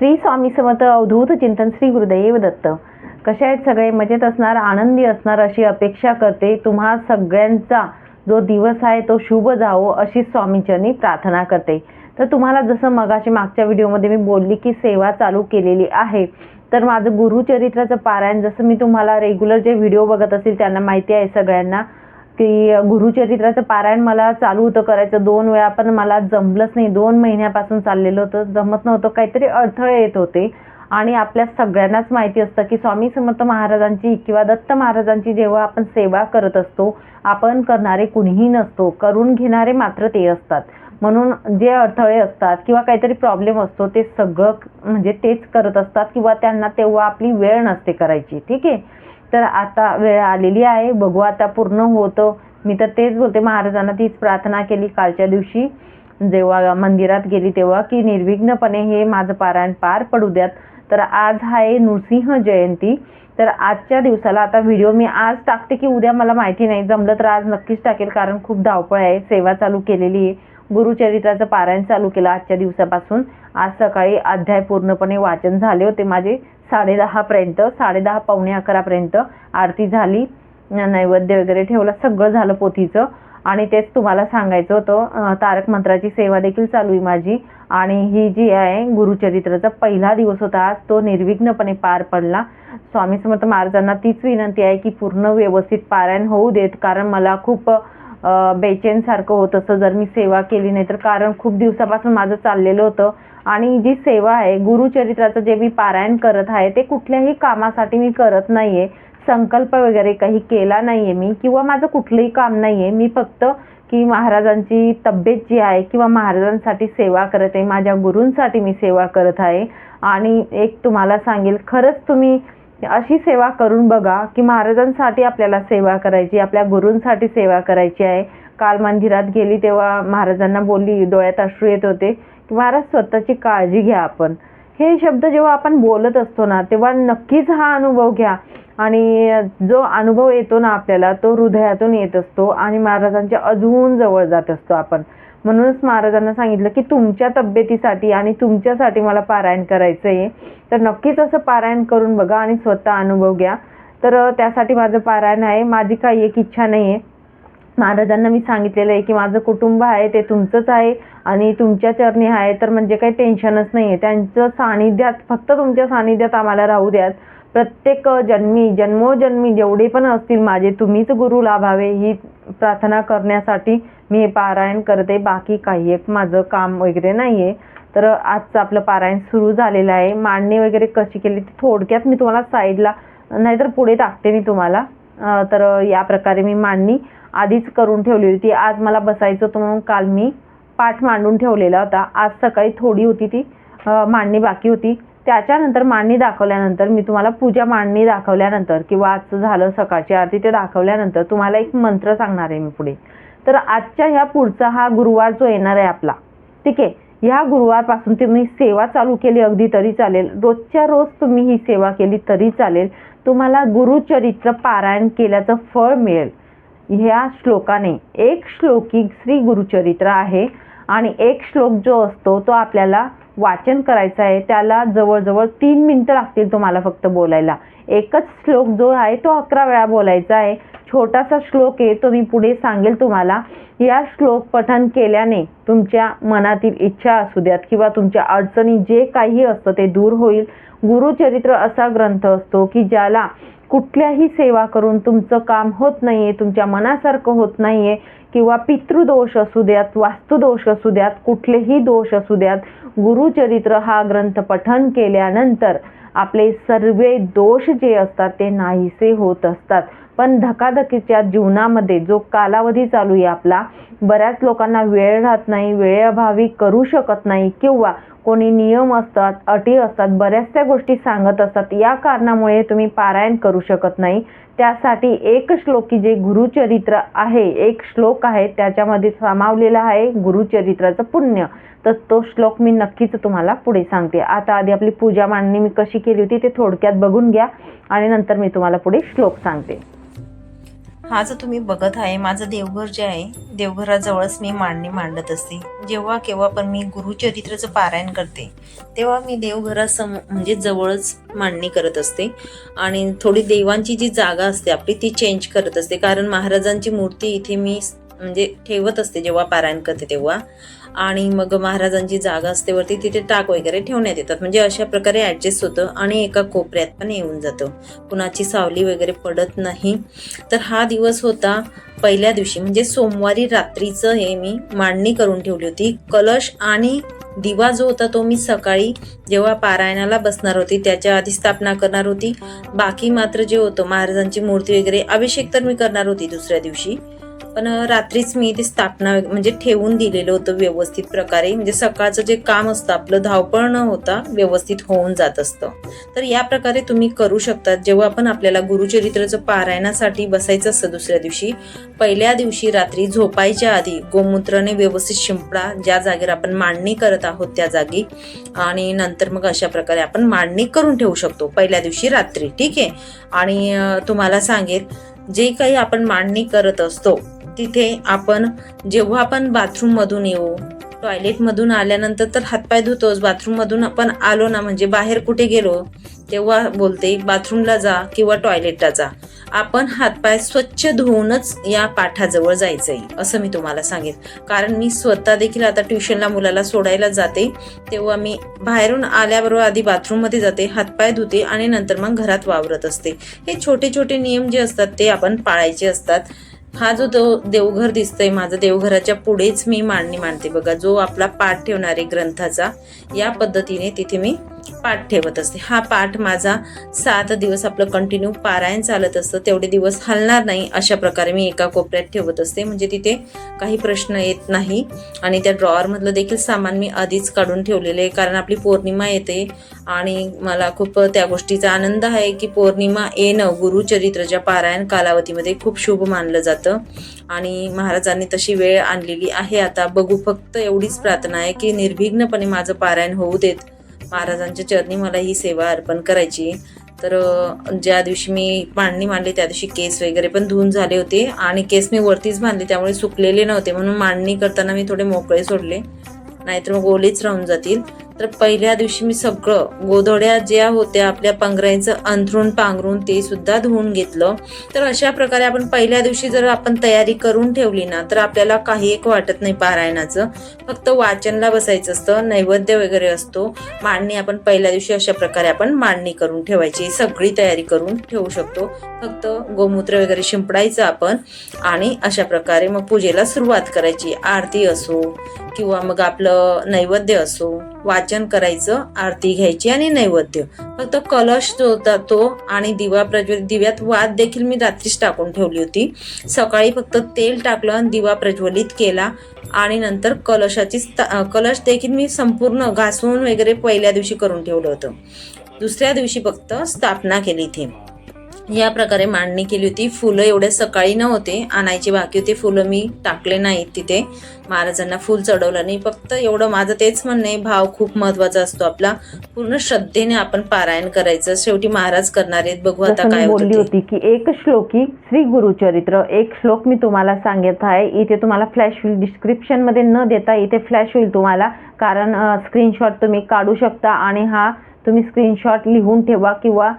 श्री स्वामी समर्थ अवधूत चिंतन श्री गुरुदैव दत्त. कसे आहेत सगळे? मजेत असणार? आनंदी असणार? अशी अपेक्षा करते तुम्हा सगळ्यांचा. जो दिवस आहे तो शुभ जावो अशी स्वामीचरणी प्रार्थना करते. तर तुम्हाला जसं मगाशी मागच्या व्हिडिओमध्ये मी बोलली की सेवा चालू केलेली आहे. तर माझं गुरुचरित्राचं पारायण जसं मी तुम्हाला रेग्युलर जे व्हिडिओ बघत असेल त्यांना माहिती आहे सगळ्यांना. की गुरुचरित्राचं पारायण मला चालू होतं करायचं. दोन वेळा पण मला जमलंच नाही. दोन महिन्यापासून चाललेलं होतं. जमत नव्हतं. काहीतरी अडथळे येत होते. आणि आपल्या सगळ्यांनाच माहिती असतं की स्वामी समर्थ महाराजांची किंवा दत्त महाराजांची जेव्हा आपण सेवा करत असतो आपण करणारे कुणीही नसतो. करून घेणारे मात्र ते असतात. म्हणून जे अडथळे असतात किंवा काहीतरी प्रॉब्लेम असतो ते सगळं म्हणजे तेच करत असतात किंवा त्यांना तेव्हा आपली वेळ नसते करायची. ठीक आहे? तर आता वेळ आलेली आहे. बघू आता पूर्ण होतं. मी तर तेच बोलते महाराजांना तीच प्रार्थना केली कालच्या दिवशी. जेव्हा मंदिरात गेली तेव्हा की निर्विघ्नपणे हे माझं पारायण पार पडू द्यात. तर आज आहे नृसिंह जयंती. तर आजच्या दिवसाला आता व्हिडिओ मी आज टाकते की उद्या मला माहिती नाही. जमलं तर आज नक्कीच टाकेल कारण खूप धावपळ आहे. सेवा चालू केलेली आहे. गुरुचरित्राचं पारायण चालू केलं आजच्या दिवसापासून. आज सकाळी अध्याय पूर्णपणे वाचन झाले होते माझे. साडेदहापर्यंत साडेदहा पावणे अकरापर्यंत आरती झाली. नैवेद्य वगैरे ठेवला सगळं झालं पोथीचं. आणि तेच तुम्हाला सांगायचं होतं तारक मंत्राची सेवा देखील चालू आहे माझी. आणि ही जी आहे गुरुचरित्राचा पहिला दिवस होता. आज तो निर्विघ्नपणे पार पडला. स्वामी समर्थ महाराजांना तीच विनंती आहे की पूर्ण व्यवस्थित पारायण होऊ देत. कारण मला खूप अं, बेचैनसारखं होत असं जर मी सेवा केली नाही तर. कारण खूप दिवसापासून माझं चाललेलं होतं. आणि जी सेवा आहे गुरुचरित्राचं जे मी पारायण करत आहे ते कुठल्याही कामासाठी मी करत नाही आहे संकल्प वगैरे काही केला नाही आहे मी किंवा माझं कुठलंही काम नाही आहे मी फक्त की महाराजांची तब्येत जी आहे किंवा महाराजांसाठी सेवा करत आहे माझ्या गुरूंसाठी मी सेवा करत आहे. आणि एक तुम्हाला सांगेल खरंच तुम्ही अशी सेवा करून बघा की महाराजांसाठी आपल्याला सेवा करायची आपल्या गुरूंसाठी सेवा करायची आहे. काल मंदिरात गेली तेव्हा महाराजांना बोलली डोळ्यात अश्रू येत होते. महाराज स्वतःची काळजी घ्या आपण. हे शब्द जेव्हा आपण बोलत असतो ना तेव्हा नक्कीच हा अनुभव घ्या. आणि जो अनुभव येतो ना आपल्याला तो हृदयातून येत असतो आणि महाराजांच्या अजून जवळ जात असतो आपण. म्हणूनच महाराजांना सांगितलं की तुमच्या तब्येतीसाठी आणि तुमच्यासाठी मला पारायण करायचं आहे तर नक्कीच असं पारायण करून बघा आणि स्वतः अनुभव घ्या. तर त्यासाठी माझं पारायण आहे. माझी काही एक इच्छा नाही आहे महाराजांना मी सांगितलेलं आहे की माझं कुटुंब आहे ते तुमचंच आहे आणि तुमच्या चरणी आहे तर म्हणजे काही टेन्शनच नाही आहे त्यांचं सानिध्यात फक्त तुमच्या सानिध्यात आम्हाला राहू द्यात. प्रत्येक जन्मी जन्मोजन्मी जेवढे पण असतील माझे तुम्हीच गुरु लाभावे ही प्रार्थना करण्यासाठी मी हे पारायण करते. बाकी काही एक माझं काम वगैरे नाही आहे तर आजचं आपलं पारायण सुरू झालेलं आहे. मांडणी वगैरे कशी केली ती थोडक्यात मी तुम्हाला साईडला नाहीतर पुढे टाकते मी तुम्हाला. तर या प्रकारे मी मांडणी आधीच करून ठेवली होती. आज मला बसायचं होतं म्हणून काल मी पाठ मांडून ठेवलेला होता. आज सकाळी थोडी होती ती मांडणी बाकी होती. त्याच्यानंतर मांडणी दाखवल्यानंतर मी तुम्हाला पूजा मांडणी दाखवल्यानंतर किंवा आजचं झालं सकाळची आरती ते दाखवल्यानंतर तुम्हाला एक मंत्र सांगणार आहे मी पुढे. तर आजच्या ह्या पुढचा हा गुरुवार जो येणार आहे आपला ठीक आहे? ह्या गुरुवारपासून तुम्ही सेवा चालू केली अगदी तरी चालेल. रोजच्या रोज तुम्ही ही सेवा केली तरी चालेल. तुम्हाला गुरुचरित्र पारायण केल्याचं फळ मिळेल. ह्या श्लोकाने एक श्लोकी श्री गुरुचरित्र आहे आणि एक श्लोक जो असतो तो आपल्याला वाचन करायचा आहे त्याला जवळजवळ तीन मिनटं लागतील तुम्हाला फक्त बोलायला. एकच श्लोक जो आहे तो अकरा वेळा बोलायचा आहे. छोटासा श्लोक आहे तो मी पुढे सांगेल तुम्हाला. या श्लोक पठन केल्याने तुमच्या मनातील इच्छा असू द्यात किंवा तुमच्या अडचणी जे काही असतं ते दूर होईल. गुरुचरित्र असा ग्रंथ असतो की ज्याला कुठल्याही सेवा करून तुमचं काम होत नाहीये तुमच्या मनासारखं होत नाहीये किंवा पितृदोष असू द्यात वास्तुदोष असू द्यात कुठलेही दोष असू द्यात गुरुचरित्र हा ग्रंथ पठन केल्यानंतर आपले सर्व दोष जे असतात ते नाहीसे होत असतात. पण धकाधकीच्या जीवनामध्ये जो कालावधी चालू आहे आपला बऱ्याच लोकांना वेळ राहत नाही वेळेअभावी करू शकत नाही किंवा कोणी नियम असतात अटी असतात बऱ्याचशा गोष्टी सांगत असतात. या कारणामुळे तुम्ही पारायण करू शकत नाही. त्यासाठी एक श्लोकी जे गुरुचरित्र आहे एक श्लोक आहे त्याच्यामध्ये सामावलेलं आहे गुरुचरित्राचं पुण्य. तर तो श्लोक मी नक्कीच तुम्हाला पुढे सांगते. आता आधी आपली पूजा मांडणी मी कशी केली होती ते थोडक्यात बघून घ्या आणि नंतर मी तुम्हाला पुढे श्लोक सांगते. हा जो तुम्ही बघत आहे माझं देवघर जे आहे देवघराजवळच मी मांडणी मांडत असते. जेव्हा केव्हा पण मी गुरुचरित्राचं पारायण करते तेव्हा मी देवघरासम म्हणजे जवळच मांडणी करत असते. आणि थोडी देवांची जी जागा असते आपली ती चेंज करत असते. कारण महाराजांची मूर्ती इथे मी म्हणजे ठेवत असते जेव्हा पारायण करते तेव्हा. आणि मग महाराजांची जागा असते वरती तिथे टाक वगैरे ठेवण्यात येतात. म्हणजे अशा प्रकारे ॲडजस्ट होतं आणि एका कोपऱ्यात पण येऊन जातं. कुणाची सावली वगैरे पडत नाही. तर हा दिवस होता पहिल्या दिवशी. म्हणजे सोमवारी रात्रीचं हे मी मांडणी करून ठेवली होती. कलश आणि दिवा जो होता तो मी सकाळी जेव्हा पारायणाला बसणार होती त्याच्या आधी स्थापना करणार होती. बाकी मात्र जे होतं महाराजांची मूर्ती वगैरे अभिषेक तर मी करणार होती दुसऱ्या दिवशी. पण रात्रीच मी ती स्थापना म्हणजे ठेवून दिलेलं होतं व्यवस्थित प्रकारे. म्हणजे सकाळचं जे काम असतं आपलं धावपळ न होता व्यवस्थित होऊन जात असतं. तर या प्रकारे तुम्ही करू शकता जेव्हा आपण आपल्याला गुरुचरित्राचं पारायणासाठी बसायचं असतं दुसऱ्या दिवशी पहिल्या दिवशी रात्री झोपायच्या आधी गोमूत्राने व्यवस्थित शिंपडा ज्या जागेवर आपण मांडणी करत आहोत त्या जागी. आणि नंतर मग अशा प्रकारे आपण मांडणी करून ठेवू शकतो पहिल्या दिवशी रात्री. ठीक आहे? आणि तुम्हाला सांगेल जे काही आपण मांडणी करत असतो तिथे आपण जेव्हा आपण बाथरूममधून येऊ टॉयलेटमधून आल्यानंतर तर हातपाय धुतोच बाथरूममधून आपण आलो ना म्हणजे बाहेर कुठे गेलो तेव्हा बोलते बाथरूमला जा किंवा टॉयलेटला जा. आपण हातपाय स्वच्छ धुवूनच या पाठाजवळ जायचंय असं मी तुम्हाला सांगेन. कारण मी स्वतः देखील आता ट्युशनला मुलाला सोडायला जाते तेव्हा मी बाहेरून आल्याबरोबर आधी बाथरूममध्ये जाते हातपाय धुते आणि नंतर मग घरात वावरत असते. हे छोटे छोटे नियम जे असतात ते आपण पाळायचे असतात. हा जो देव देवघर दिसतंय माझं देवघराच्या पुढेच मी मांडणी मांडते बघा जो आपला पाठ ठेवणार आहे ग्रंथाचा या पद्धतीने तिथे मी पाठ ठेवत असते. हा पाठ माझा सात दिवस आपलं कंटिन्यू पारायण चालत असतं. तेवढे दिवस हलणार नाही अशा प्रकारे मी एका कोपऱ्यात ठेवत असते. म्हणजे तिथे काही प्रश्न येत नाही. आणि त्या ड्रॉवरमधलं देखील सामान मी आधीच काढून ठेवलेलं आहे. कारण आपली पौर्णिमा येते. आणि मला खूप त्या गोष्टीचा आनंद आहे की पौर्णिमा येणं गुरुचरित्राच्या पारायण कालावधीमध्ये खूप शुभ मानलं जातं. आणि महाराजांनी तशी वेळ आणलेली आहे. आता बघू फक्त एवढीच प्रार्थना आहे की निर्विघ्नपणे माझं पारायण होऊ देत. महाराजांच्या चरणी मला ही सेवा अर्पण करायची. तर ज्या दिवशी मी मांडणी मांडली त्या दिवशी केस वगैरे पण धुवून झाले होते आणि केस मी वरतीच बांधले त्यामुळे सुकलेले नव्हते. म्हणून मांडणी करताना मी थोडे मोकळे सोडले. नाहीतर मग ओलेच राहून जातील. तर पहिल्या दिवशी मी सगळं गोधड्या ज्या होत्या आपल्या पांघरायचं अंथरूण पांघरून ते सुद्धा धुवून घेतलं. तर अशा प्रकारे आपण पहिल्या दिवशी जर आपण तयारी करून ठेवली ना तर आपल्याला काही एक वाटत नाही पारायणाचं. फक्त वाचनला बसायचं असतं नैवेद्य वगैरे असतो. मांडणी आपण पहिल्या दिवशी अशा प्रकारे आपण मांडणी करून ठेवायची सगळी तयारी करून ठेवू शकतो. फक्त गोमूत्र वगैरे शिंपडायचं आपण आणि अशा प्रकारे मग पूजेला सुरुवात करायची. आरती असो किंवा मग आपलं नैवेद्य असो. वाचन करायचं आरती घ्यायची आणि नैवेद्य. फक्त कलश जो होता तो आणि दिवा प्रज्वलित दिव्यात वाद देखील मी रात्रीच टाकून ठेवली होती. सकाळी फक्त तेल टाकलं आणि दिवा प्रज्वलित केला आणि नंतर कलशाची कलश देखील मी संपूर्ण घासून वगैरे पहिल्या दिवशी करून ठेवलं होतं. दुसऱ्या दिवशी फक्त स्थापना केली इथे या प्रकारे मांडणी केली होती. फुलं एवढ्या सकाळी नव्हते आणायची बाकी होती. फुलं मी टाकले नाहीत तिथे. महाराजांना फुल चढवलं नाही. फक्त एवढं माझं तेच म्हणणं आहे भाव खूप महत्त्वाचा असतो आपला. पूर्ण श्रद्धेने आपण पारायण करायचं. शेवटी महाराज करणार आहेत. बघू आता काय बोलली होतं की एक श्लोकी श्री गुरुचरित्र एक श्लोक मी तुम्हाला सांगत आहे. इथे तुम्हाला फ्लॅश होईल डिस्क्रिप्शनमध्ये न देता इथे फ्लॅश होईल तुम्हाला कारण स्क्रीनशॉट तुम्ही काढू शकता आणि हा तुम्ही स्क्रीनशॉट लिहून ठेवा किंवा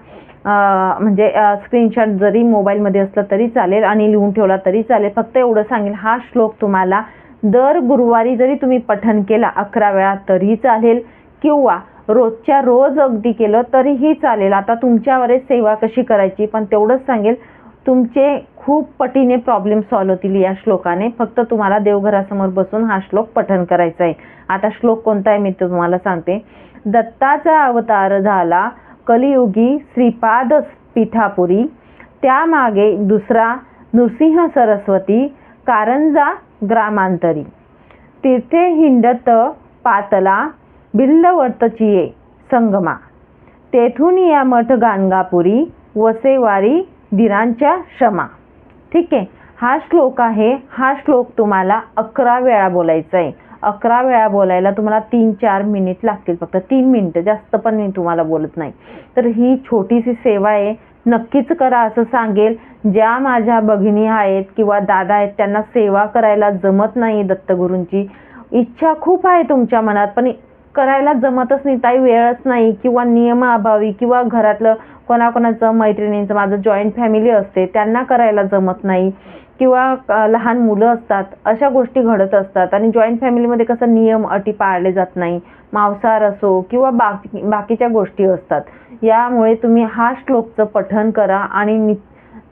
म्हणजे स्क्रीनशॉट जरी मोबाईलमध्ये असला तरी चालेल आणि लिहून ठेवला तरी चालेल. फक्त एवढं सांगेल हा श्लोक तुम्हाला दर गुरुवारी जरी तुम्ही पठन केला अकरा वेळा तरी चालेल किंवा रोजच्या रोज अगदी केलं तरीही चालेल. आता तुमच्यावर सेवा कशी करायची पण तेवढंच सांगेल तुमचे खूप पटीने प्रॉब्लेम सॉल्व्ह होतील या श्लोकाने. फक्त तुम्हाला देवघरासमोर बसून हा श्लोक पठन करायचा आहे. आता श्लोक कोणता आहे मी तुम्हाला सांगते. दत्ताचा अवतार झाला कलियुगी श्रीपाद पिठापुरी त्यामागे दुसरा नृसिंह सरस्वती कारंजा ग्रामांतरी. तीर्थे हिंडत पातला बिल्लवर्तचिये संगमा. तेथून या मठ गाणगापुरी वसेवारी दिरांच्या क्षमा. ठीक? आहे हा श्लोक आहे. हा श्लोक तुम्हाला अकरा वेळा बोलायचा आहे अकरा वेळा बोलायला तुम्हाला तीन चार मिनिट लागतील. फक्त तीन मिनटं जास्त पण मी तुम्हाला बोलत नाही. तर ही छोटीशी सेवा आहे. नक्कीच करा असं सांगेल. ज्या माझ्या भगिनी आहेत किंवा दादा आहेत त्यांना सेवा करायला जमत नाही दत्तगुरूंची. इच्छा खूप आहे तुमच्या मनात पण करायला जमतच नाही. ताई वेळच नाही. किंवा नियमाअभावी किंवा घरातलं कोणाकोणाचं मैत्रिणींचं माझं जॉईंट फॅमिली असते त्यांना करायला जमत नाही. किंवा लहान मुलं असतात अशा गोष्टी घडत असतात. आणि जॉईंट फॅमिलीमध्ये कसं नियम अटी पाळले जात नाही. मांसाहार असो किंवा बाकी बाकीच्या गोष्टी असतात. यामुळे तुम्ही हा श्लोकचं पठन करा आणि नि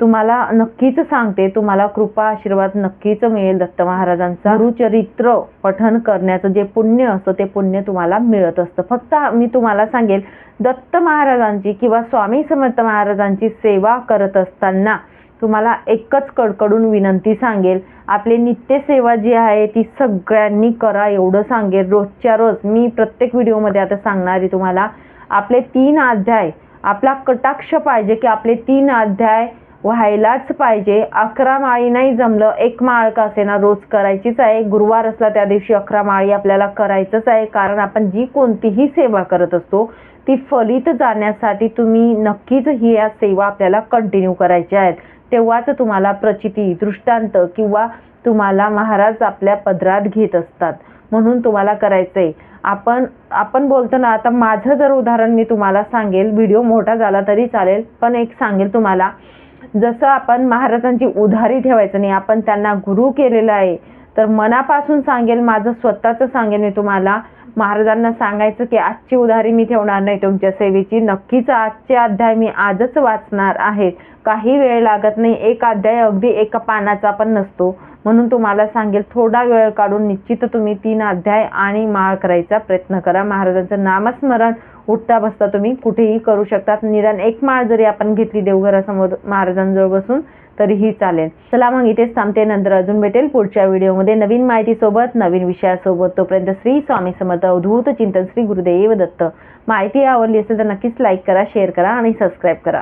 तुम्हाला नक्कीच सांगते तुम्हाला कृपा आशीर्वाद नक्कीच मिळेल दत्त महाराजांचा. गुरुचरित्र पठन करण्याचं जे पुण्य असतं ते पुण्य तुम्हाला मिळत असतं. फक्त मी तुम्हाला सांगेल दत्त महाराजांची किंवा स्वामी समर्थ महाराजांची सेवा करत असताना तुम्हाला एकच कडकडून विनंती सांगेल. आपली नित्यसेवा जी आहे ती सगळ्यांनी करा एवढं सांगेल. रोजच्या रोज मी प्रत्येक व्हिडिओमध्ये आता सांगणार आहे तुम्हाला. आपले तीन अध्याय आपला कटाक्ष पाहिजे की आपले तीन अध्याय व्हायलाच पाहिजे. अकरा माळी नाही जमलं एक माळ का असेना रोज करायचीच आहे. गुरुवार असला त्या दिवशी अकरा माळी आपल्याला करायचंच आहे. कारण आपण जी कोणतीही सेवा करत असतो ती फलित जाण्यासाठी तुम्ही नक्कीच ही या सेवा आपल्याला कंटिन्यू करायच्या आहेत. तेव्हाच तुम्हाला प्रचिती दृष्टांत किंवा तुम्हाला महाराज आपल्या पदरात घेत असतात. म्हणून तुम्हाला करायचंय. आपण आपण बोलतो ना आता माझं जर उदाहरण मी तुम्हाला सांगेल व्हिडिओ मोठा झाला तरी चालेल पण एक सांगेल तुम्हाला. जसं आपण महाराजांची उधारी ठेवायचं नाही आपण त्यांना गुरु केलेलं आहे तर मनापासून सांगेल माझं स्वतःचं सांगेल मी तुम्हाला. महाराजांना सांगायचं की आजची उधारी मी ठेवणार नाही तुमच्या सेवेची. नक्कीच आजचे अध्याय मी आजच वाचणार आहे. काही वेळ लागत नाही. एक अध्याय अगदी एका पानाचा पण नसतो. म्हणून तुम्हाला सांगेल थोडा वेळ काढून निश्चित तुम्ही तीन अध्याय आणि माळ करायचा प्रयत्न करा. महाराजांचं नामस्मरण उठता बसता तुम्ही कुठेही करू शकतात. निदान एक माळ जरी आपण घेतली देवघरासमोर महाराजांजवळ बसून तरीही चालेल. चला मग इथेच थांबते. नंतर अजून भेटेल पुढच्या व्हिडिओमध्ये. नवीन माहितीसोबत नवीन विषयासोबत. तोपर्यंत श्री स्वामी समर्थ. अवधूत चिंतन श्री गुरुदेव दत्त. माहिती आवडली असेल तर नक्कीच लाईक करा शेअर करा आणि सबस्क्राईब करा.